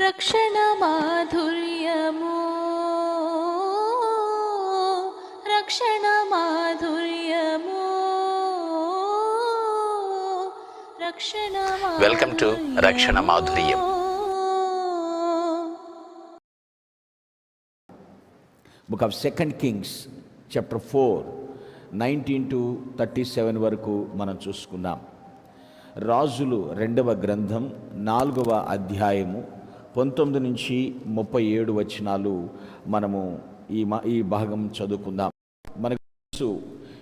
రక్షణ మాధుర్యము. రక్షణ మాధుర్యము. రక్షణ Welcome to రక్షణ మాధుర్యం. Book of second Kings chapter four nineteen to thirty seven వరకు మనం చూసుకున్నాం రాజులు రెండవ గ్రంథం నాలుగవ అధ్యాయము పంతొమ్మిది నుంచి ముప్పై ఏడు వచనాలు మనము ఈ మా ఈ భాగం చదువుకుందాం. మనకు తెలుసు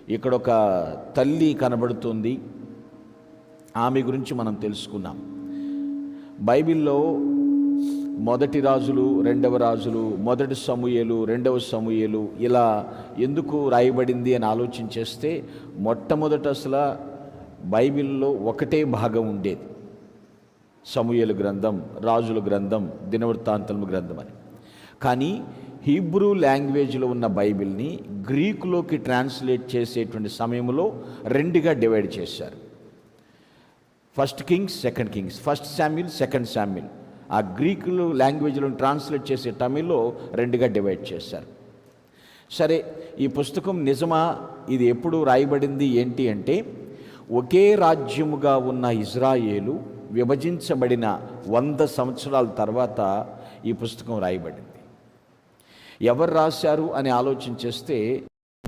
ఇక్కడ ఒక తల్లి కనబడుతుంది. ఆమె గురించి మనం తెలుసుకున్నాం బైబిల్లో మొదటి రాజులు రెండవ రాజులు మొదటి సమూయలు రెండవ సమూయలు ఇలా ఎందుకు రాయబడింది అని ఆలోచించేస్తే మొట్టమొదట అసలు బైబిల్లో ఒకటే భాగం ఉండేది. సమూయేలు గ్రంథం రాజుల గ్రంథం దినవృత్తాంతము గ్రంథం అని. కానీ హీబ్రూ లాంగ్వేజ్లో ఉన్న బైబిల్ని గ్రీకులోకి ట్రాన్స్లేట్ చేసేటువంటి సమయంలో రెండుగా డివైడ్ చేశారు. First Kings second Kings. First Samuel second Samuel ఆ గ్రీకులు లాంగ్వేజ్లో ట్రాన్స్లేట్ చేసే తమిళ్ళో రెండుగా డివైడ్ చేశారు. సరే ఈ పుస్తకం నిజమా? ఇది ఎప్పుడు రాయబడింది? ఏంటి అంటే ఒకే రాజ్యముగా ఉన్న ఇజ్రాయేలు విభజించబడిన వంద సంవత్సరాల తర్వాత ఈ పుస్తకం రాయబడింది. ఎవరు రాశారు అని ఆలోచించేస్తే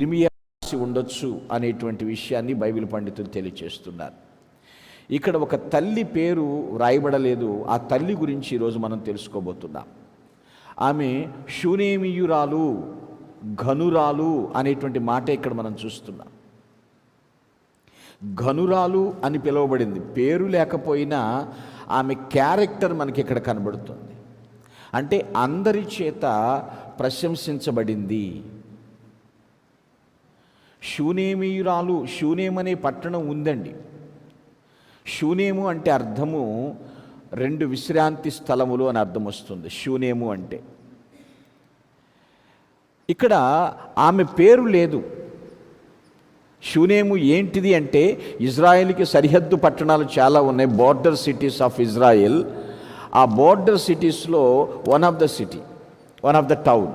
ఇర్మియా రాసి ఉండొచ్చు అనేటువంటి విషయాన్ని బైబిల్ పండితులు తెలియచేస్తున్నారు ఇక్కడ ఒక తల్లి పేరు వ్రాయబడలేదు ఆ తల్లి గురించి ఈరోజు మనం తెలుసుకోబోతున్నాం. ఆమె శూనేమియురాలు ఘనురాలు అనేటువంటి మాట ఇక్కడ మనం చూస్తున్నాం. ఘనురాలు అని పిలువబడింది. పేరు లేకపోయినా ఆమె క్యారెక్టర్ మనకి ఇక్కడ కనబడుతుంది. అంటే అందరి చేత ప్రశంసించబడింది. శూనేమియురాలు శూనేమనే అనే పట్టణం ఉందండి. శూనేము అంటే అర్థము రెండు విశ్రాంతి స్థలములు అని అర్థం వస్తుంది. శూనేము అంటే. ఇక్కడ ఆమె పేరు లేదు. షూనేము ఏంటిది అంటే ఇజ్రాయెల్కి సరిహద్దు పట్టణాలు చాలా ఉన్నాయి బోర్డర్ సిటీస్ ఆఫ్ ఇజ్రాయెల్ ఆ బోర్డర్ సిటీస్లో one of the city one of the town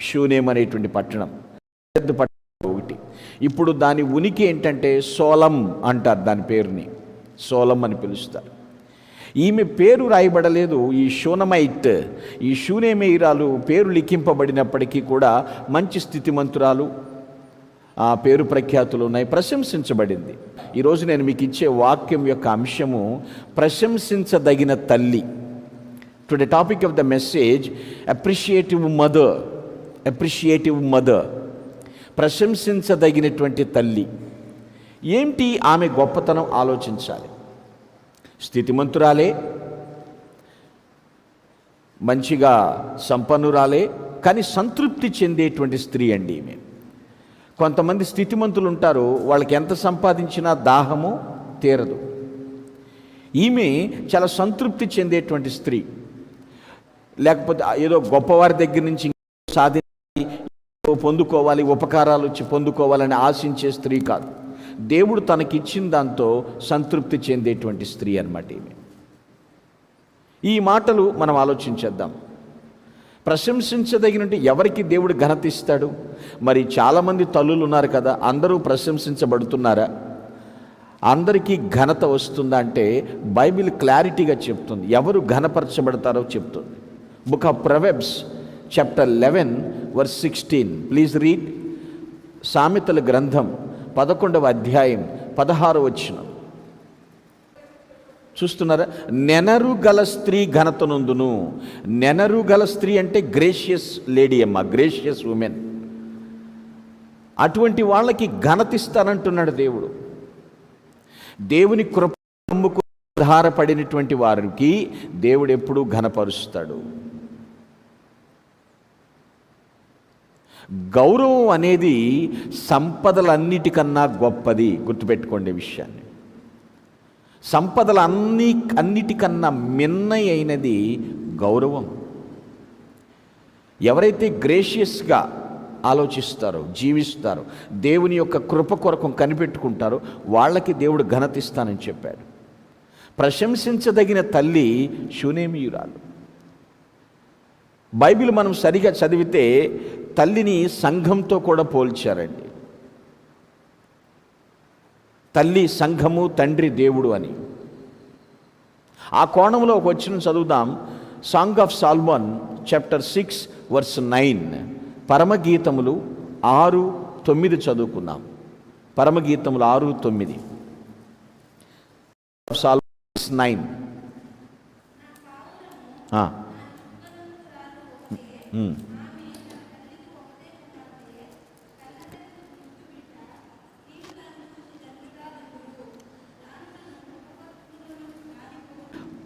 Shunem అనేటువంటి పట్టణం. సరిహద్దు పట్టణం ఒకటి. ఇప్పుడు దాని ఉనికి ఏంటంటే సోలం అంటారు దాని పేరుని. సోలం అని పిలుస్తారు. ఈమె పేరు రాయబడలేదు ఈ షూనమైట్ ఈ షూనేమేయిరాలు పేరు లిఖింపబడినప్పటికీ కూడా మంచి స్థితిమంతురాలు ఆ పేరు ప్రఖ్యాతులు ఉన్నాయి. ప్రశంసించబడింది. ఈరోజు నేను మీకు ఇచ్చే వాక్యం యొక్క అంశము ప్రశంసించదగిన తల్లి. To topic of the message appreciative mother appreciative mother ప్రశంసించదగినటువంటి తల్లి. ఏంటి ఆమె గొప్పతనం? ఆలోచించాలి. స్థితిమంతురాలే మంచిగా సంపన్నురాలే కానీ సంతృప్తి చెందేటువంటి స్త్రీ అండి ఈమె. కొంతమంది స్థితిమంతులు ఉంటారు వాళ్ళకి ఎంత సంపాదించినా దాహము తీరదు. ఈమె చాలా సంతృప్తి చెందేటువంటి స్త్రీ. లేకపోతే ఏదో గొప్పవారి దగ్గర నుంచి సాధించి పొందుకోవాలి ఉపకారాలు వచ్చి పొందుకోవాలని ఆశించే స్త్రీ కాదు. దేవుడు తనకిచ్చిన దాంతో సంతృప్తి చెందేటువంటి స్త్రీ అన్నమాట ఈమె. ఈ మాటలు మనం ఆలోచించేద్దాం ప్రశంసించదగినట్టు ఎవరికి దేవుడు ఘనత ఇస్తాడు? మరి చాలామంది తల్లులు ఉన్నారు కదా అందరూ ప్రశంసించబడుతున్నారా? అందరికీ ఘనత వస్తుందా అంటే బైబిల్ క్లారిటీగా చెప్తుంది. ఎవరు ఘనపరచబడతారో చెప్తుంది. Book of Proverbs chapter eleven verse sixteen. Please read సామెతల గ్రంథం పదకొండవ అధ్యాయం పదహారు వచ్చిన చూస్తున్నారా? నెనరు గల స్త్రీ ఘనతనుందును. నెనరు గల స్త్రీ అంటే గ్రేషియస్ లేడీ అమ్మ గ్రేషియస్ ఉమెన్ అటువంటి వాళ్ళకి ఘనతిస్తానంటున్నాడు దేవుడు. దేవుని కృప నమ్ముకు ఆధారపడినటువంటి వారికి దేవుడు ఎప్పుడూ ఘనపరుస్తాడు. గౌరవం అనేది సంపదలన్నిటికన్నా గొప్పది గుర్తుపెట్టుకోండి విషయాన్ని. సంపదలు అన్ని అన్నిటికన్నా మిన్నై అయినది గౌరవం. ఎవరైతే గ్రేషియస్గా ఆలోచిస్తారో జీవిస్తారో దేవుని యొక్క కృప కొరకు కనిపెట్టుకుంటారో వాళ్ళకి దేవుడు ఘనతిస్తానని చెప్పాడు. ప్రశంసించదగిన తల్లి శూనేమియురాలు బైబిల్ మనం సరిగా చదివితే తల్లిని సంఘంతో కూడా పోల్చారండి. తల్లి సంఘము తండ్రి దేవుడు అని. ఆ కోణంలో ఒక వచ్చిన చదువుదాం. Song of Solomon chapter six verse nine పరమగీతములు ఆరు తొమ్మిది చదువుకుందాం పరమగీతములు ఆరు తొమ్మిది. సాల్మన్ నైన్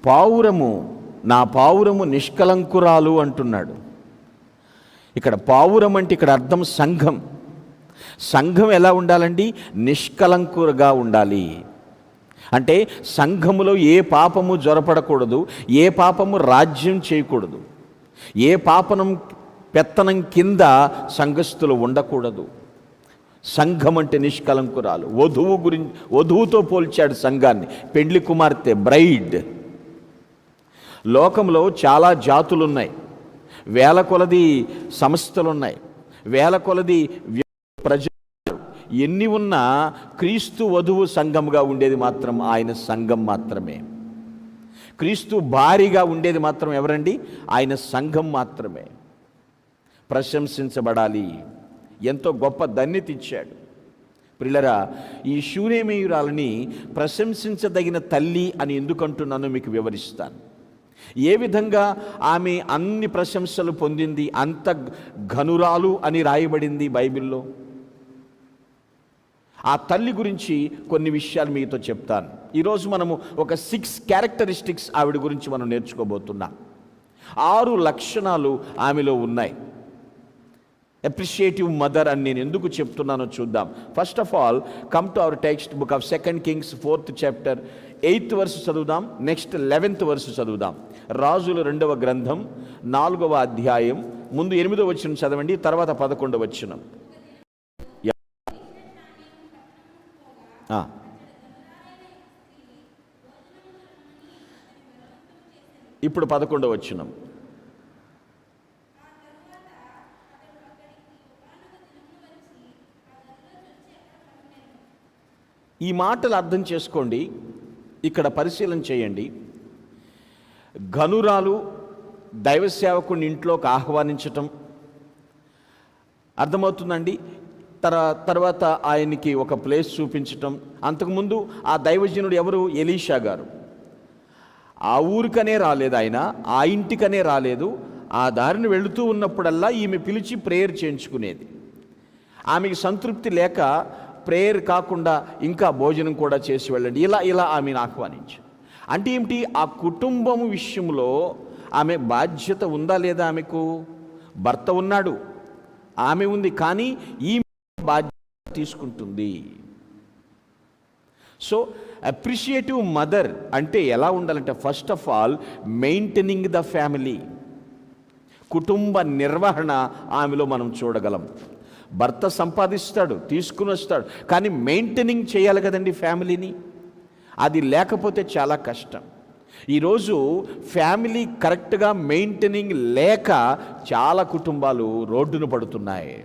పావురము నా పావురము నిష్కలంకురాలు అంటున్నాడు. ఇక్కడ పావురం అంటే ఇక్కడ అర్థం సంఘం. సంఘం ఎలా ఉండాలండి? నిష్కలంకురగా ఉండాలి. అంటే సంఘములో ఏ పాపము జ్వరపడకూడదు ఏ పాపము రాజ్యం చేయకూడదు ఏ పాపనం పెత్తనం కింద సంఘస్థులు ఉండకూడదు. సంఘం అంటే నిష్కలంకురాలు. వధువు గురించి వధువుతో పోల్చాడు సంఘాన్ని. పెండ్లి కుమార్తె బ్రైడ్. లోకంలో చాలా జాతులు ఉన్నాయి వేల కొలది సంస్థలు ఉన్నాయి వేల కొలది ప్రజలు. ఎన్ని ఉన్నా క్రీస్తు వధువు సంఘంగా ఉండేది మాత్రం ఆయన సంఘం మాత్రమే. క్రీస్తు భారీగా ఉండేది మాత్రం ఎవరండి? ఆయన సంఘం మాత్రమే. ప్రశంసించబడాలి. ఎంతో గొప్ప ధన్యత ఇచ్చాడు. ప్రిలరా ఈ శూన్యమయురాలని ప్రశంసించదగిన తల్లి అని ఎందుకంటున్నానో మీకు వివరిస్తాను. ఏ విధంగా ఆమె అన్ని ప్రశంసలు పొందింది అంత ఘనురాలు అని రాయబడింది బైబిల్లో? ఆ తల్లి గురించి కొన్ని విషయాలు మీతో చెప్తాను. ఈరోజు మనము ఒక సిక్స్ క్యారెక్టరిస్టిక్స్ ఆవిడ గురించి మనం నేర్చుకోబోతున్నాం. ఆరు లక్షణాలు ఆమెలో ఉన్నాయి. అప్రిషియేటివ్ మదర్ అని నేను ఎందుకు చెప్తున్నానో చూద్దాం. First of all come to our text book of second Kings fourth chapter eighth verse చదువుదాం నెక్స్ట్ లెవెన్త్ వర్స్ చదువుదాం. రాజుల రెండవ గ్రంథం నాలుగవ అధ్యాయం. ముందు ఎనిమిదవ వచ్చిన చదవండి తర్వాత పదకొండవ వచ్చిన ఇప్పుడు పదకొండవ వచ్చినం ఈ మాటలు అర్థం చేసుకోండి ఇక్కడ పరిశీలన చేయండి. ఘనురాలు దైవ సేవకుని ఇంట్లోకి ఆహ్వానించటం. అర్థమవుతుందండి? తర తర్వాత ఆయనకి ఒక ప్లేస్ చూపించటం. అంతకుముందు ఆ దైవజనుడు ఎవరు? ఎలీషా గారు. ఆ ఊరికనే రాలేదు ఆయన ఆ ఇంటికనే రాలేదు. ఆ దారిని వెళుతూ ఉన్నప్పుడల్లా ఈమె పిలిచి ప్రేయర్ చేయించుకునేది. ఆమెకి సంతృప్తి లేక ప్రేయర్ కాకుండా ఇంకా భోజనం కూడా చేసి వెళ్ళండి. ఇలా ఇలా ఆమెను ఆహ్వానించి. అంటే ఏమిటి? ఆ కుటుంబం విషయంలో ఆమె బాధ్యత ఉందా లేదా ఆమెకు? భర్త ఉన్నాడు ఆమె ఉంది కానీ ఈ బాధ్యత తీసుకుంటుంది. సో అప్రిషియేటివ్ మదర్ అంటే ఎలా ఉండాలంటే first of all maintaining the family కుటుంబ నిర్వహణ ఆమెలో మనం చూడగలం. భర్త సంపాదిస్తాడు తీసుకుని వస్తాడు కానీ మెయింటెనింగ్ చేయాలి కదండి ఫ్యామిలీని అది లేకపోతే చాలా కష్టం. ఈరోజు ఫ్యామిలీ కరెక్ట్గా మెయింటెనింగ్ లేక చాలా కుటుంబాలు రోడ్డున పడుతున్నాయి.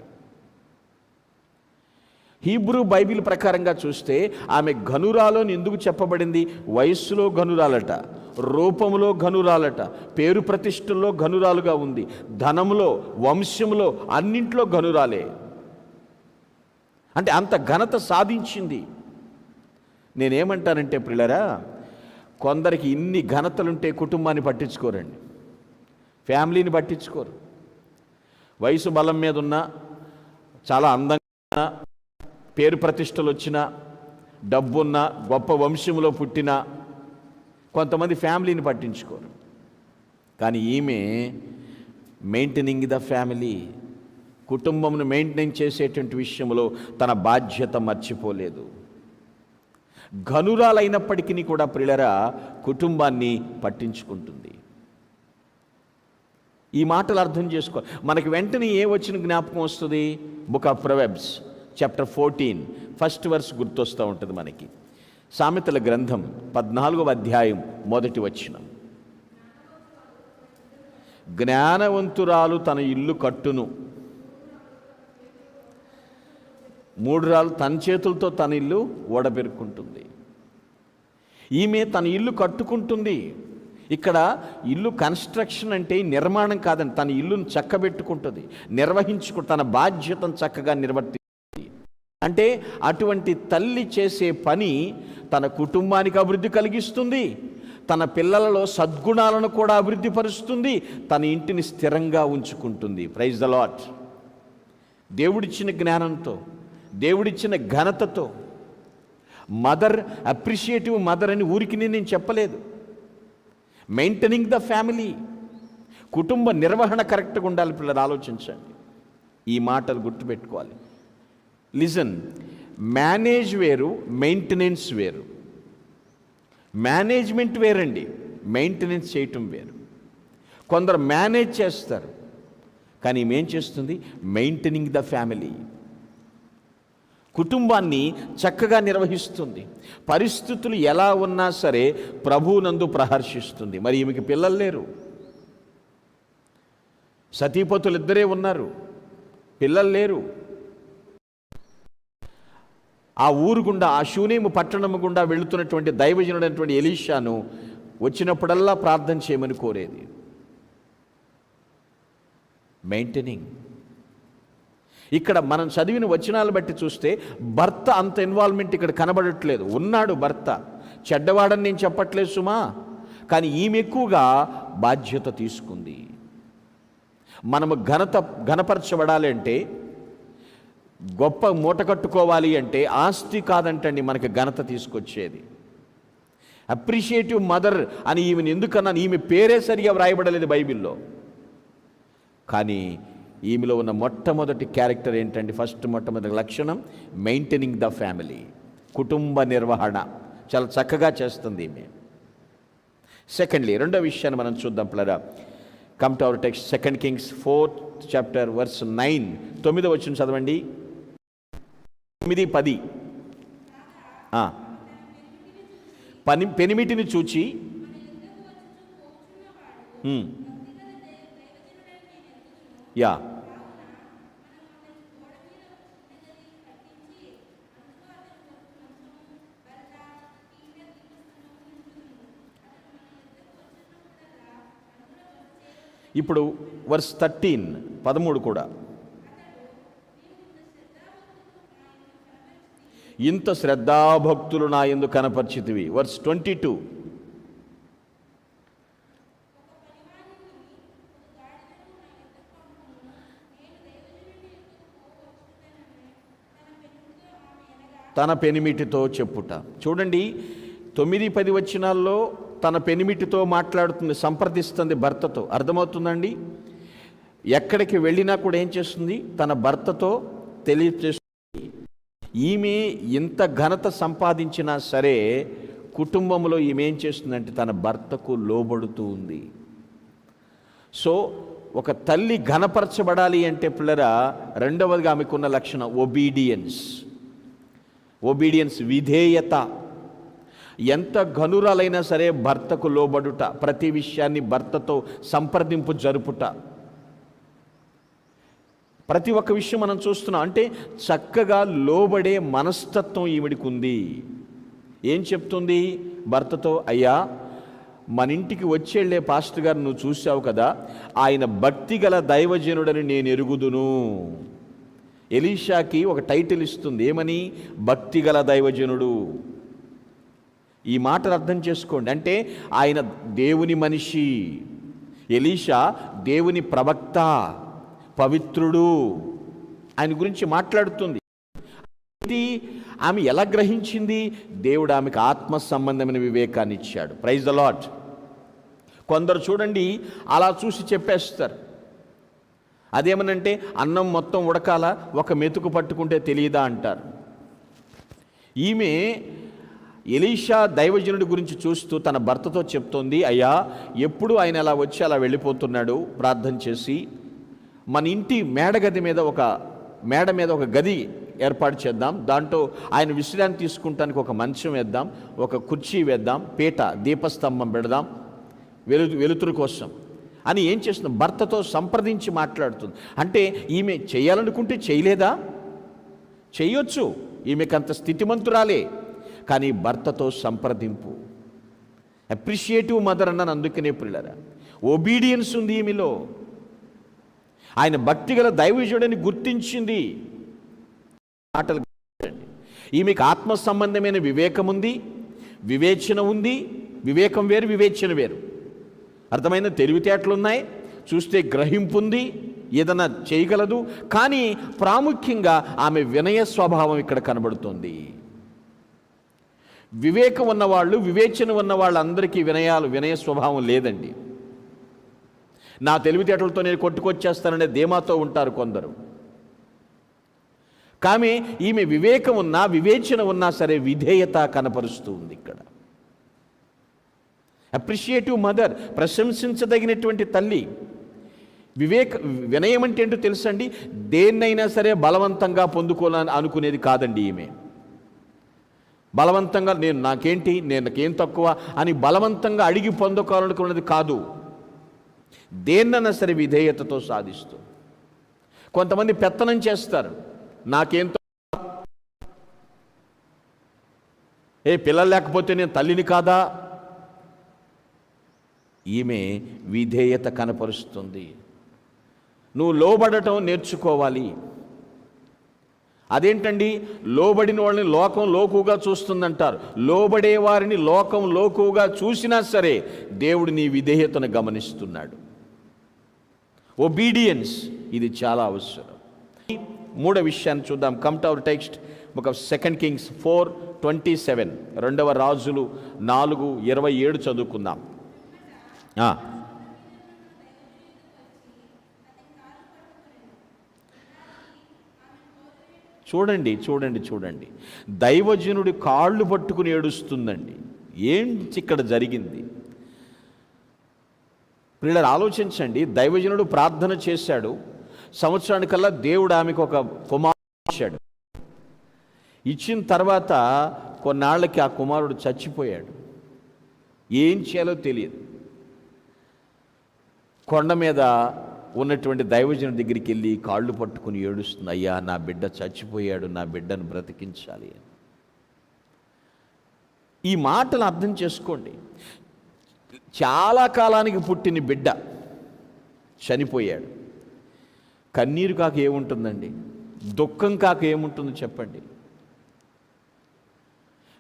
హీబ్రూ బైబిల్ ప్రకారంగా చూస్తే ఆమె ఘనురాలో ఎందుకు చెప్పబడింది? వయస్సులో ఘనురాలట రూపంలో ఘనురాలట పేరు ప్రతిష్టల్లో ఘనురాలుగా ఉంది ధనంలో వంశంలో అన్నింట్లో ఘనురాలే. అంటే అంత ఘనత సాధించింది. నేనేమంటానంటే పిల్లరా కొందరికి ఇన్ని ఘనతలుంటే కుటుంబాన్ని పట్టించుకోరండి. ఫ్యామిలీని పట్టించుకోరు. వయసు బలం మీద ఉన్న చాలా అందంగా పేరు ప్రతిష్టలు వచ్చిన డబ్బున్న గొప్ప వంశంలో పుట్టిన కొంతమంది ఫ్యామిలీని పట్టించుకోరు. కానీ ఈమె మెయింటెనింగ్ ద ఫ్యామిలీ కుటుంబంను మెయింటైన్ చేసేటువంటి విషయంలో తన బాధ్యత మర్చిపోలేదు. ఘనురాలైనప్పటికీ కూడా ప్రిలరా కుటుంబాన్ని పట్టించుకుంటుంది. ఈ మాటలు అర్థం చేసుకో మనకి వెంటనే ఏ వచ్చిన జ్ఞాపకం వస్తుంది? Book of Proverbs chapter fourteen first verse గుర్తొస్తూ ఉంటుంది మనకి. సామెతల గ్రంథం పద్నాలుగవ అధ్యాయం మొదటి వచ్చిన జ్ఞానవంతురాలు తన ఇల్లు కట్టును. మూడు రాళ్ళు తన చేతులతో తన ఇల్లు ఓడబెరుక్కుంటుంది. ఈమె తన ఇల్లు కట్టుకుంటుంది. ఇక్కడ ఇల్లు కన్స్ట్రక్షన్ అంటే నిర్మాణం కాదండి తన ఇల్లును చక్కబెట్టుకుంటుంది. నిర్వహించుకు తన బాధ్యతను చక్కగా నిర్వర్తి అంటే అటువంటి తల్లి చేసే పని తన కుటుంబానికి అభివృద్ధి కలిగిస్తుంది. తన పిల్లలలో సద్గుణాలను కూడా అభివృద్ధి పరుస్తుంది. తన ఇంటిని స్థిరంగా ఉంచుకుంటుంది. ప్రైజ్ ద లాట్ దేవుడిచ్చిన జ్ఞానంతో దేవుడిచ్చిన ఘనతతో. మదర్ అప్రిషియేటివ్ మదర్ అని ఊరికి నేను చెప్పలేదు. మెయింటెనింగ్ ద ఫ్యామిలీ కుటుంబ నిర్వహణ కరెక్ట్గా ఉండాలి పిల్లలు ఆలోచించండి. ఈ మాటలు గుర్తుపెట్టుకోవాలి. లిజన్ మేనేజ్ వేరు మెయింటెనెన్స్ వేరు. మేనేజ్మెంట్ వేరండి మెయింటెనెన్స్ చేయటం వేరు. కొందరు మేనేజ్ చేస్తారు కానీ ఏం చేస్తుంది మెయింటెనింగ్ ద ఫ్యామిలీ కుటుంబాన్ని చక్కగా నిర్వహిస్తుంది. పరిస్థితులు ఎలా ఉన్నా సరే ప్రభువునందు ప్రహర్షిస్తుంది. మరి ఈమెకి పిల్లలు లేరు. సతీపతులు ఇద్దరే ఉన్నారు. పిల్లలు లేరు. ఆ ఊరు గుండా ఆ శూనేము పట్టణము గుండా వెళుతున్నటువంటి దైవజనుడైనటువంటి ఎలీషాను వచ్చినప్పుడల్లా ప్రార్థన చేయమని కోరేది. మెయింటెనింగ్. ఇక్కడ మనం చదివిన వచనాలు బట్టి చూస్తే భర్త అంత ఇన్వాల్వ్మెంట్ ఇక్కడ కనబడట్లేదు. ఉన్నాడు భర్త. చెడ్డవాడని నేను చెప్పట్లేదు సుమా. కానీ ఈమె ఎక్కువగా బాధ్యత తీసుకుంది. మనము ఘనత ఘనపరచబడాలి అంటే గొప్ప మూట కట్టుకోవాలి అంటే ఆస్తి కాదంటండి మనకి ఘనత తీసుకొచ్చేది. అప్రిషియేటివ్ మదర్ అని ఈమెను ఎందుకన్నాను? ఈమె పేరే సరిగా వ్రాయబడలేదు బైబిల్లో. కానీ ఈమెలో ఉన్న మొట్టమొదటి క్యారెక్టర్ ఏంటంటే ఫస్ట్ మొట్టమొదటి లక్షణం మెయింటైనింగ్ ద ఫ్యామిలీ కుటుంబ నిర్వహణ. చాలా చక్కగా చేస్తుంది ఈమె. సెకండ్లీ రెండో విషయాన్ని మనం చూద్దాం పిల్లరా. Come to our text second Kings fourth chapter verse nine తొమ్మిదో వచ్చిన చదవండి. తొమ్మిది పది. పని పెనిమిటిని చూచి. Hmm. యా ఇప్పుడు వర్స్ థర్టీన్ పదమూడు కూడా. ఇంత శ్రద్ధాభక్తులు నా ఎందు కనపరిచితివి. వర్స్ ట్వంటీ టూ తన పెనిమిటితో చెప్పుట. చూడండి తొమ్మిది పది వచనాల్లో తన పెనిమిటితో మాట్లాడుతుంది సంప్రదిస్తుంది భర్తతో. అర్థమవుతుందండి? ఎక్కడికి వెళ్ళినా కూడా ఏం చేస్తుంది? తన భర్తతో తెలియచేస్తుంది. ఈమె ఇంత ఘనత సంపాదించినా సరే కుటుంబంలో ఈమె ఏం చేస్తుందంటే తన భర్తకు లోబడుతూ ఉంది. సో ఒక తల్లి ఘనపరచబడాలి అంటే పిల్లరా రెండవదిగా ఆమెకున్న లక్షణం ఒబీడియన్స్ ఒబీడియన్స్ విధేయత. ఎంత ఘనురాలైనా సరే భర్తకు లోబడుట ప్రతి విషయాన్ని భర్తతో సంప్రదింపు జరుపుట. ప్రతి ఒక్క విషయం మనం చూస్తున్నాం అంటే చక్కగా లోబడే మనస్తత్వం ఈవిడికి ఉంది ఏం చెప్తుంది? భర్తతో అయ్యా మన ఇంటికి వచ్చేళ్ళే పాస్టర్ గారు నువ్వు చూసావు కదా ఆయన భక్తి గల దైవజనుడని నేను ఎరుగుదును. ఎలీషాకి ఒక టైటిల్ ఇస్తుంది ఏమని? భక్తిగల దైవజనుడు. ఈ మాట అర్థం చేసుకోండి. అంటే ఆయన దేవుని మనిషి ఎలీషా దేవుని ప్రవక్త పవిత్రుడు ఆయన గురించి మాట్లాడుతుంది. ఇది ఆమె ఎలా గ్రహించింది? దేవుడు ఆమెకు ఆత్మ సంబంధమైన వివేకాన్ని ఇచ్చాడు. ప్రైజ్ ద లాట్ కొందరు చూడండి అలా చూసి చెప్పేస్తారు. అదేమనంటే అన్నం మొత్తం ఉడకాల? ఒక మెతుకు పట్టుకుంటే తెలియదా అంటారు. ఈమె ఎలీషా దైవజనుడి గురించి చూస్తూ తన భర్తతో చెప్తోంది అయ్యా ఎప్పుడు ఆయన అలా వచ్చి అలా వెళ్ళిపోతున్నాడు? ప్రార్థన చేసి మన ఇంటి మేడగది మీద ఒక మేడ మీద ఒక గది ఏర్పాటు చేద్దాం. దాంట్లో ఆయన విశ్రాంతి తీసుకుంటానికి ఒక మంచం వేద్దాం ఒక కుర్చీ వేద్దాం పీట దీపస్తంభం పెడదాం వెలు వెలుతురు కోసం. అని ఏం చేస్తుంది? భర్తతో సంప్రదించి మాట్లాడుతుంది. అంటే ఈమె చేయాలనుకుంటే చేయలేదా? చేయొచ్చు. ఈమెకంత స్థితిమంతురాలే. కానీ భర్తతో సంప్రదింపు. అప్రిషియేటివ్ మదర్ అన్నాను అందుకనే పిల్లరా. ఒబీడియన్స్ ఉంది ఈమెలో. ఆయన భక్తిగల దైవజుడని గుర్తించింది. మాటలు ఈమెకు ఆత్మ సంబంధమైన వివేకం ఉంది వివేచన ఉంది వివేకం వేరు వివేచన వేరు. అర్థమైన తెలివితేటలు ఉన్నాయి చూస్తే గ్రహింపు ఉంది ఏదైనా చేయగలదు. కానీ ప్రాముఖ్యంగా ఆమె వినయ స్వభావం ఇక్కడ కనబడుతుంది. వివేకం ఉన్నవాళ్ళు వివేచన ఉన్న వాళ్ళందరికీ వినయాలు వినయ స్వభావం లేదండి. నా తెలివితేటలతో నేను కొట్టుకొచ్చేస్తాననే ధీమాతో ఉంటారు కొందరు. కానీ ఈమె వివేకం ఉన్నా వివేచన ఉన్నా సరే విధేయత కనపరుస్తూ ఉంది ఇక్కడ. అప్రిషియేటివ్ మదర్ ప్రశంసించదగినటువంటి తల్లి. వివేక వినయం అంటే ఏంటో తెలుసండి? దేన్నైనా సరే బలవంతంగా పొందుకోవాలని అనుకునేది కాదండి ఈమె. బలవంతంగా నేను నాకేంటి నేను నాకేం తక్కువ అని బలవంతంగా అడిగి పొందుకోవాలనుకున్నది కాదు. దేన్నైనా సరే విధేయతతో సాధిస్తూ. కొంతమంది పెత్తనం చేస్తారు. నాకేం ఏ పిల్లలు లేకపోతే నేను తల్లిని కాదా? ఈమె విధేయత కనపరుస్తుంది. నువ్వు లోబడటం నేర్చుకోవాలి. అదేంటండి? లోబడిన వాళ్ళని లోకం లోకుగా చూస్తుందంటారు. లోబడే వారిని లోకం లోకుగా చూసినా సరే దేవుడు నీ విధేయతను గమనిస్తున్నాడు. ఒబీడియన్స్ ఇది చాలా అవసరం. మూడో విషయాన్ని చూద్దాం. Come to our text book of second Kings four twenty seven రెండవ రాజులు నాలుగు ఇరవై ఏడు చదువుకుందాం. చూడండి చూడండి చూడండి. దైవజనుడి కాళ్ళు పట్టుకుని ఏడుస్తుందండి. ఏంటి ఇక్కడ జరిగింది? పిల్లలు ఆలోచించండి. దైవజనుడు ప్రార్థన చేశాడు. సంవత్సరానికల్లా దేవుడు ఆమెకు ఒక కుమారుడు ఇచ్చాడు. ఇచ్చిన తర్వాత కొన్నాళ్ళకి ఆ కుమారుడు చచ్చిపోయాడు. ఏం చేయాలో తెలియదు. కొండ మీద ఉన్నటువంటి దైవజన దగ్గరికి వెళ్ళి కాళ్ళు పట్టుకుని ఏడుస్తుంది అయ్యా నా బిడ్డ చచ్చిపోయాడు నా బిడ్డను బ్రతికించాలి అని. ఈ మాటలు అర్థం చేసుకోండి. చాలా కాలానికి పుట్టిన బిడ్డ చనిపోయాడు. కన్నీరు కాక ఏముంటుందండి? దుఃఖం కాక ఏముంటుందో చెప్పండి.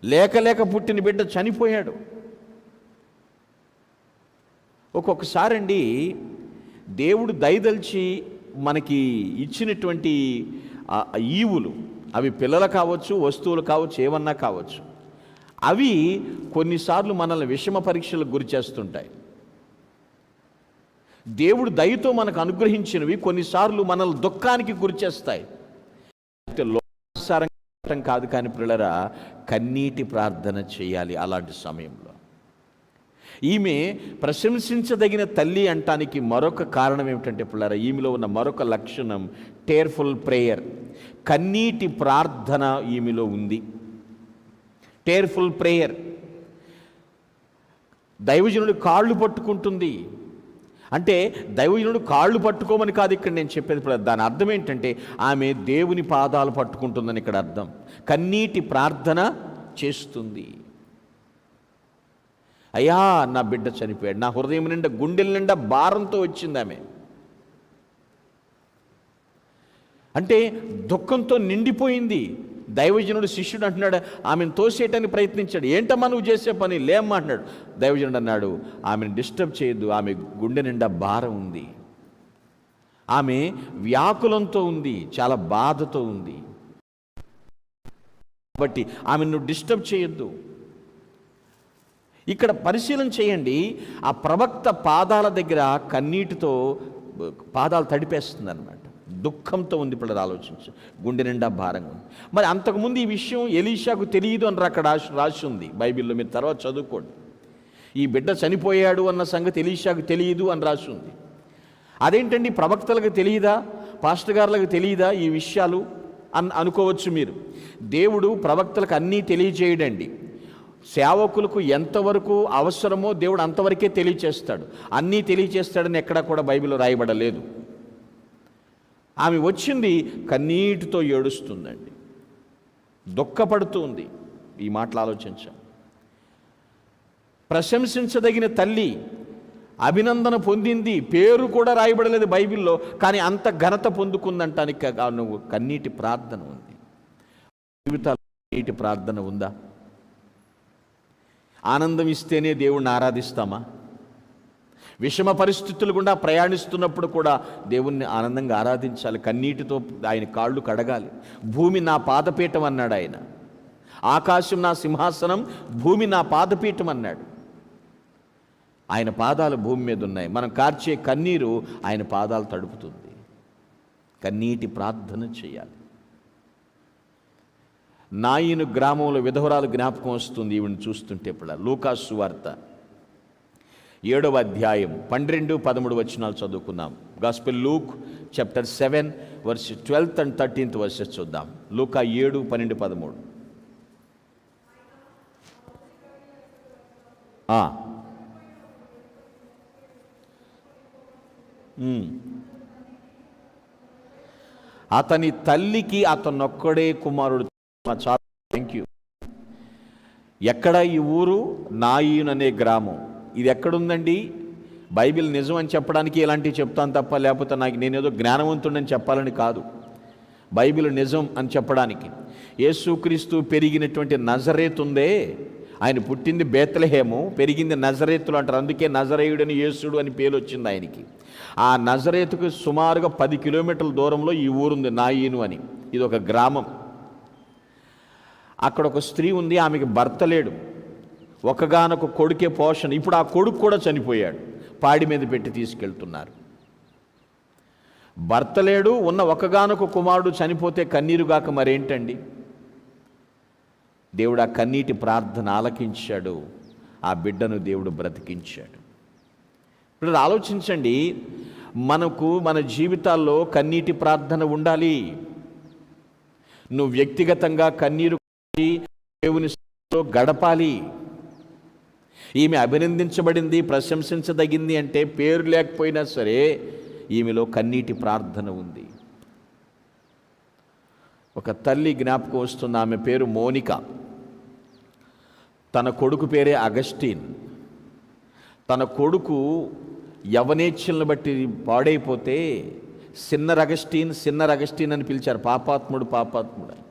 లేక లేక పుట్టిన బిడ్డ చనిపోయాడు. ఒక్కొక్కసారి అండి దేవుడు దయదలిచి మనకి ఇచ్చినటువంటి ఈవులు. అవి పిల్లలు కావచ్చు వస్తువులు కావచ్చు ఏమన్నా కావచ్చు. అవి కొన్నిసార్లు మనల్ని విషమ పరీక్షలకు గురి చేస్తుంటాయి. దేవుడు దయతో మనకు అనుగ్రహించినవి కొన్నిసార్లు మనల్ని దుఃఖానికి గురి చేస్తాయి. కాదు కానీ పిల్లరా కన్నీటి ప్రార్థన చేయాలి అలాంటి సమయంలో. ఈమె ప్రశంసించదగిన తల్లి అంటానికి మరొక కారణం ఏమిటంటే పిల్లరా ఈమెలో ఉన్న మరొక లక్షణం టేర్ఫుల్ ప్రేయర్ కన్నీటి ప్రార్థన ఈమెలో ఉంది. టేర్ఫుల్ ప్రేయర్ దైవజనుడు కాళ్ళు పట్టుకుంటుంది. అంటే దైవజనుడు కాళ్ళు పట్టుకోమని కాదు ఇక్కడ నేను చెప్పేది దాని అర్థం ఏంటంటే ఆమె దేవుని పాదాలు పట్టుకుంటుందని ఇక్కడ అర్థం. కన్నీటి ప్రార్థన చేస్తుంది. అయ్యా నా బిడ్డ చనిపోయాడు. నా హృదయం నిండా గుండెల నిండా భారంతో వచ్చింది ఆమె. అంటే దుఃఖంతో నిండిపోయింది. దైవజనుడు శిష్యుడు అంటున్నాడు ఆమెను తోసేయటానికి ప్రయత్నించాడు. ఏంటమ్మా నువ్వు చేసే పని? లేమ్మా అంటున్నాడు. దైవజనుడు అన్నాడు ఆమెను డిస్టర్బ్ చేయొద్దు. ఆమె గుండె నిండా భారం ఉంది. ఆమె వ్యాకులంతో ఉంది. చాలా బాధతో ఉంది. కాబట్టి ఆమెను నువ్వు డిస్టర్బ్ చేయొద్దు. ఇక్కడ పరిశీలన చేయండి. ఆ ప్రవక్త పాదాల దగ్గర కన్నీటితో పాదాలు తడిపేస్తుంది అనమాట దుఃఖంతో ఉంది ఇప్పుడు ఆలోచించు. గుండె నిండా భారంగా ఉంది. మరి అంతకుముందు ఈ విషయం ఎలీషాకు తెలియదు అని అక్కడ రాసి రాసి ఉంది. బైబిల్లో మీరు తర్వాత చదువుకోండి. ఈ బిడ్డ చనిపోయాడు అన్న సంగతి ఎలీషాకు తెలియదు అని రాసి ఉంది. అదేంటండి? ప్రవక్తలకు తెలియదా? పాస్టర్ గారులకు తెలియదా ఈ విషయాలు? అన్ అనుకోవచ్చు మీరు. దేవుడు ప్రవక్తలకు అన్నీ తెలియజేయడండి. సేవకులకు ఎంతవరకు అవసరమో దేవుడు అంతవరకే తెలియచేస్తాడు. అన్నీ తెలియచేస్తాడని ఎక్కడా కూడా బైబిల్లో రాయబడలేదు. ఆమె వచ్చింది కన్నీటితో ఏడుస్తుందండి. దుఃఖపడుతుంది. ఈ మాటలు ఆలోచించాం ప్రశంసించదగిన తల్లి అభినందన పొందింది. పేరు కూడా రాయబడలేదు బైబిల్లో కానీ అంత ఘనత పొందుకుందంటానికి నువ్వు కన్నీటి ప్రార్థన ఉంది. జీవితాలు కన్నీటి ప్రార్థన ఉందా? ఆనందం ఇస్తేనే దేవుణ్ణి ఆరాధిస్తామా? విషమ పరిస్థితులు గుండా ప్రయాణిస్తున్నప్పుడు కూడా దేవుణ్ణి ఆనందంగా ఆరాధించాలి. కన్నీటితో ఆయన కాళ్ళు కడగాలి. భూమి నా పాదపీఠం అన్నాడు ఆయన. ఆకాశం నా సింహాసనం భూమి నా పాదపీఠం అన్నాడు. ఆయన పాదాలు భూమి మీద ఉన్నాయి. మనం కార్చే కన్నీరు ఆయన పాదాలు తడుపుతుంది. కన్నీటి ప్రార్థన చేయాలి. నాయిను గ్రామంలో విధవరాలు జ్ఞాపకం వస్తుంది ఈవిని చూస్తుంటే ఇప్పుడు. లూకాసు వార్త. ఏడవ అధ్యాయం పన్నెండు పదమూడు వచనాలు చదువుకున్నాం gospel Luke chapter seven verse twelfth and thirteenth verses చూద్దాం. లూకా ఏడు పన్నెండు పదమూడు. అతని తల్లికి అతనొక్కడే కుమారుడు చాలా థ్యాంక్ యూ ఎక్కడ ఈ ఊరు నాయిన్ అనే గ్రామం? ఇది ఎక్కడుందండి? బైబిల్ నిజం అని చెప్పడానికి ఇలాంటివి చెప్తాను తప్ప లేకపోతే నాకు నేనేదో జ్ఞానవంతుడని చెప్పాలని కాదు. బైబిల్ నిజం అని చెప్పడానికి. యేసుక్రీస్తు పెరిగినటువంటి నజరేత్ ఉందే. ఆయన పుట్టింది బేతలహేము పెరిగింది నజరేతులు అంటారు. అందుకే నజరేయుడని యేసుడు అని పేరు వచ్చింది ఆయనకి. ఆ నజరేతుకు సుమారుగా పది కిలోమీటర్ల దూరంలో ఈ ఊరుంది నాయీను అని. ఇది ఒక గ్రామం. అక్కడ ఒక స్త్రీ ఉంది ఆమెకి భర్త లేడు. ఒకగానొక కొడుకే పోషణ ఇప్పుడు ఆ కొడుకు కూడా చనిపోయాడు. పాడి మీద పెట్టి తీసుకెళ్తున్నారు. భర్త లేడు ఉన్న ఒకగానొక కుమారుడు చనిపోతే కన్నీరుగాక మరేంటండి? దేవుడు ఆ కన్నీటి ప్రార్థన ఆలకించాడు ఆ బిడ్డను దేవుడు బ్రతికించాడు. ఇప్పుడు ఆలోచించండి మనకు మన జీవితాల్లో కన్నీటి ప్రార్థన ఉండాలి. నువ్వు వ్యక్తిగతంగా కన్నీరు దేవుని గడపాలి. ఈమె అభినందించబడింది ప్రశంసించదగింది అంటే పేరు లేకపోయినా సరే ఈమెలో కన్నీటి ప్రార్థన ఉంది. ఒక తల్లి జ్ఞాపకం వస్తుంది ఆమె పేరు మోనిక. తన కొడుకు పేరే అగస్టిన్. తన కొడుకు యవనేచ్ఛలను బట్టి పాడైపోతే సిన్నర్ అగస్టీన్ సిన్నర్ అగస్టీన్ అని పిలిచారు. పాపాత్ముడు పాపాత్ముడు అని.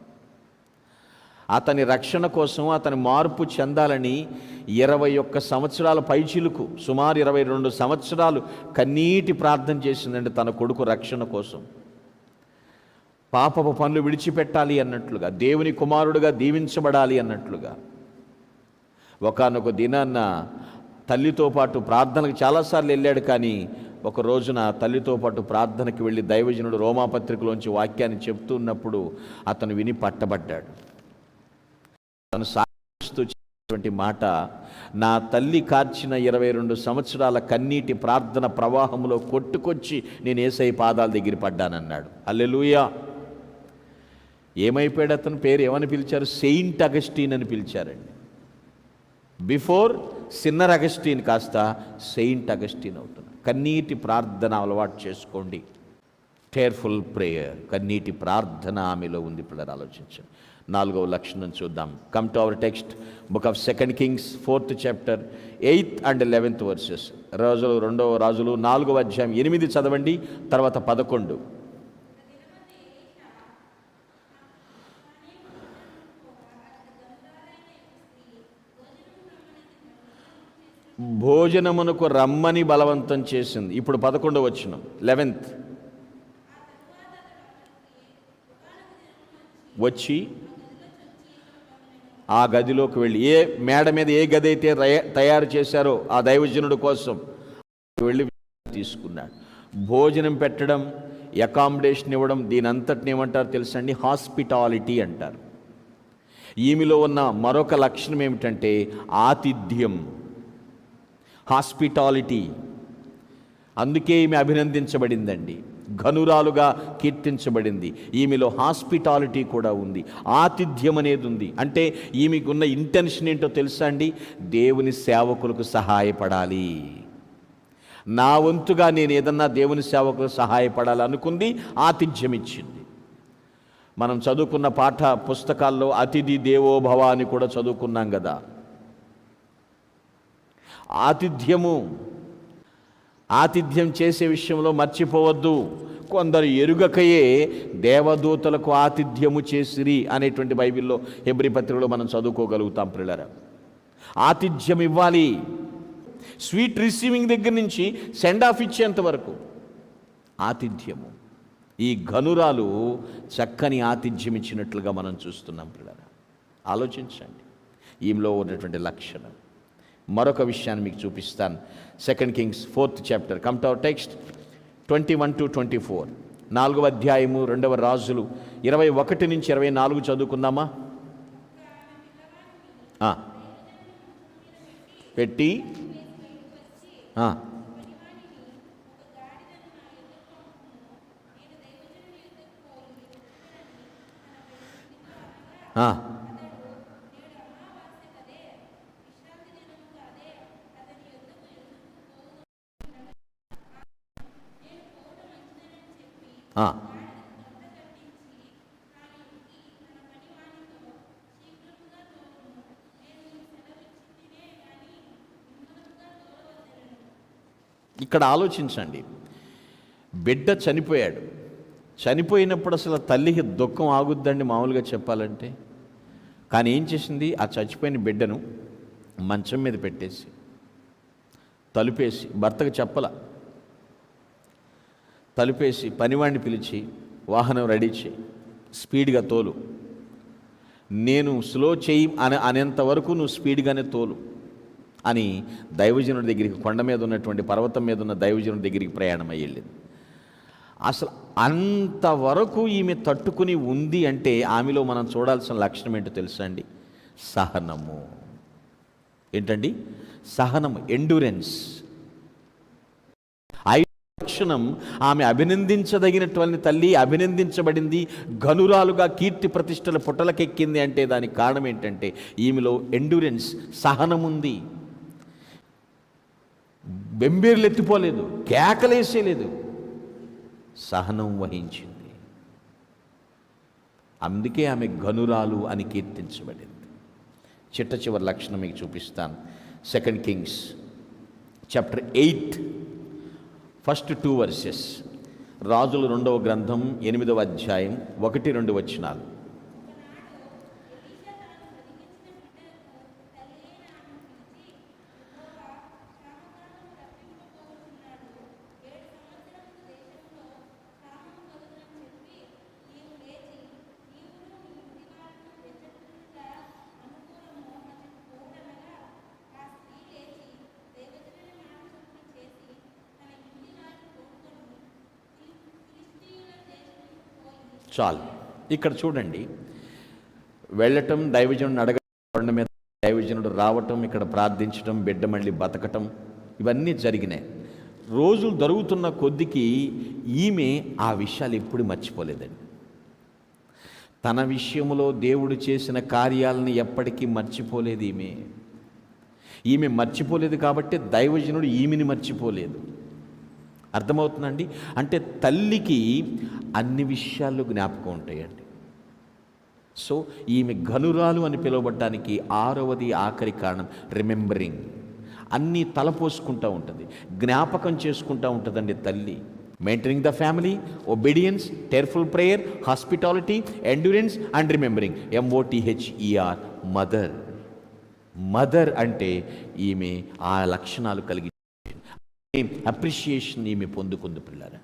అతని రక్షణ కోసం అతని మార్పు చెందాలని ఇరవై ఒక్క సంవత్సరాల పైచిలుకు సుమారు ఇరవై రెండు సంవత్సరాలు కన్నీటి ప్రార్థన చేసిందండి తన కొడుకు రక్షణ కోసం. పాపపు పనులు విడిచిపెట్టాలి అన్నట్లుగా దేవుని కుమారుడుగా దీవించబడాలి అన్నట్లుగా. ఒకనొక దినాన్న తల్లితో పాటు ప్రార్థనకు చాలాసార్లు వెళ్ళాడు కానీ ఒక రోజున తల్లితో పాటు ప్రార్థనకి వెళ్ళి దైవజనుడు రోమాపత్రికలోంచి వాక్యాన్ని చెప్తున్నప్పుడు అతను విని పట్టబడ్డాడు. తను సాగిస్తూ చెప్పినటువంటి మాట నా తల్లి కార్చిన ఇరవై రెండు సంవత్సరాల కన్నీటి ప్రార్థన ప్రవాహంలో కొట్టుకొచ్చి నేను ఏసై పాదాల దగ్గర పడ్డానన్నాడు. అల్లెలుయా ఏమైపోయాడు అతని పేరు? ఏమని పిలిచారు? సెయింట్ అగస్టీన్ అని పిలిచారండి. బిఫోర్ సిన్నర్ అగస్టీన్ కాస్త సెయింట్ అగస్టీన్ అవుతున్నాడు. కన్నీటి ప్రార్థన అలవాటు చేసుకోండి. Tearful prayer. కన్నీటి ప్రార్థన ఆమెలో ఉంది పిల్లలు ఆలోచించండి. నాలుగవ లక్షణం చూద్దాం. Come to our text book of second Kings fourth chapter eighth and eleventh verses రాజులు రెండవ రాజులు నాలుగవ అధ్యాయం ఎనిమిది చదవండి తర్వాత పదకొండు. భోజనమునకు రమ్మని బలవంతం చేసింది. ఇప్పుడు పదకొండవ వచ్చిన లెవెన్త్ వచ్చి ఆ గదిలోకి వెళ్ళి ఏ మేడ మీద ఏ గది అయితే తయారు చేశారో ఆ దైవజనుడు కోసం వెళ్ళి తీసుకున్నాడు. భోజనం పెట్టడం అకామిడేషన్ ఇవ్వడం దీని అంతటిని ఏమంటారు తెలుసండి హాస్పిటాలిటీ అంటారు. ఈమెలో ఉన్న మరొక లక్షణం ఏమిటంటే ఆతిథ్యం. హాస్పిటాలిటీ అందుకే ఈమె అభినందించబడిందండి. ఘనురాలుగా కీర్తించబడింది. ఈమెలో హాస్పిటాలిటీ కూడా ఉంది. ఆతిథ్యం అనేది ఉంది. అంటే ఈమెకున్న ఇంటెన్షన్ ఏంటో తెలుసా అండి? దేవుని సేవకులకు సహాయపడాలి. నా వంతుగా నేను ఏదన్నా దేవుని సేవకులకు సహాయపడాలనుకుంది ఆతిథ్యం ఇచ్చింది. మనం చదువుకున్న పాఠ పుస్తకాల్లో అతిథి దేవోభవ అని కూడా చదువుకున్నాం కదా ఆతిథ్యము ఆతిథ్యం చేసే విషయంలో మర్చిపోవద్దు. కొందరు ఎరుగకయే దేవదూతలకు ఆతిథ్యము చేసిరి అనేటువంటి బైబిల్లో హెబ్రి పత్రికలో మనం చదువుకోగలుగుతాం పిల్లర ఆతిథ్యం ఇవ్వాలి. స్వీట్ రిసీవింగ్ దగ్గర నుంచి సెండ్ ఆఫ్ ఇచ్చేంత వరకు. ఆతిథ్యము. ఈ ఘనురాలు చక్కని ఆతిథ్యం ఇచ్చినట్లుగా మనం చూస్తున్నాం పిల్లర ఆలోచించండి. ఈమెలో ఉన్నటువంటి లక్షణం. మరొక విషయాన్ని మీకు చూపిస్తాను. Second Kings fourth chapter come to our text twenty one to twenty four నాలుగవ అధ్యాయము రెండవ రాజులు. ఇరవై ఒకటి నుంచి ఇరవై నాలుగు చదువుకుందామా? పెట్టి. ఆ. ఇక్కడ ఆలోచించండి. బిడ్డ చనిపోయాడు. చనిపోయినప్పుడు అసలు తల్లికి దుఃఖం ఆగుద్దండి మామూలుగా చెప్పాలంటే. కానీ ఏం చేసింది? ఆ చచ్చిపోయిన బిడ్డను మంచం మీద పెట్టేసి తలుపేసి భర్తకు చెప్పల. తలుపేసి పనివాడిని పిలిచి వాహనం రెడీ చేయి. స్పీడ్గా తోలు. నేను స్లో చేయి అనే అనేంత వరకు నువ్వు స్పీడ్గానే తోలు అని దైవజనుడి దగ్గరికి కొండ మీద ఉన్నటువంటి పర్వతం మీద ఉన్న దైవజనుడి దగ్గరికి ప్రయాణం అయ్యింది అసలు అంతవరకు ఈమె తట్టుకుని ఉంది అంటే ఆమెలో మనం చూడాల్సిన లక్షణం ఏంటో తెలుసా అండి? సహనము. ఏంటండి? సహనము ఎండూరెన్స్ లక్షణం ఆమె అభినందించదగినటువంటి తల్లి అభినందించబడింది గనురాలుగా కీర్తి ప్రతిష్టల పుట్టలకెక్కింది అంటే దానికి కారణం ఏంటంటే ఈమెలో ఎండూరెన్స్ సహనం ఉంది బెంబేర్లు ఎత్తిపోలేదు కేకలేసేలేదు సహనం వహించింది. అందుకే ఆమె గనురాలు అని కీర్తించబడింది. చిట్ట చివరి లక్షణం మీకు చూపిస్తాను. Second Kings chapter eight first two verses రాజుల రెండవ గ్రంథం ఎనిమిదవ అధ్యాయం ఒకటి రెండు వచ్చినాలు చాలు. ఇక్కడ చూడండి. వెళ్ళటం దైవజనుడిని అడగడం కొండ మీద దైవజనుడు రావటం ఇక్కడ ప్రార్థించటం బిడ్డ మళ్ళీ బతకటం ఇవన్నీ జరిగినాయి. రోజులు జరుగుతున్న కొద్దికి ఈమె ఆ విషయాలు ఎప్పుడు మర్చిపోలేదండి. తన విషయంలో దేవుడు చేసిన కార్యాలను ఎప్పటికీ మర్చిపోలేదు ఈమె. ఈమె మర్చిపోలేదు కాబట్టి దైవజనుడు ఈమెని మర్చిపోలేదు. అర్థమవుతుందండి? అంటే తల్లికి అన్ని విషయాలు జ్ఞాపకం ఉంటాయండి. సో ఈమె ఘనురాలు అని పిలువబడ్డానికి ఆరవది ఆఖరి కారణం రిమెంబరింగ్. అన్నీ తలపోసుకుంటూ ఉంటుంది. జ్ఞాపకం చేసుకుంటూ ఉంటుందండి తల్లి. Maintaining the family obedience tearful prayer hospitality endurance and remembering M O T H E R mother mother అంటే ఈమె ఆ లక్షణాలు కలిగి అప్రిషియేషన్ ఈమె పొందుకుంది పిల్లారా?